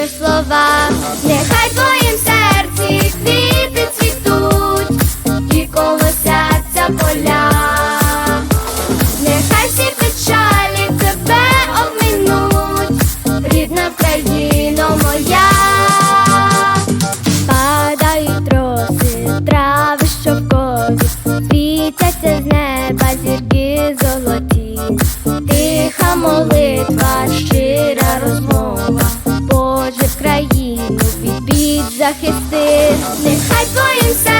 вимовляє слова, нехай в твоїм серці квіти цвітуть і колосяться поля, нехай всі печалі тебе обминуть, рідна країно моя, падають роси, трави шовкові, світяться з неба зірки золоті, тиха молитва, захисти, нехай в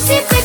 príncipe.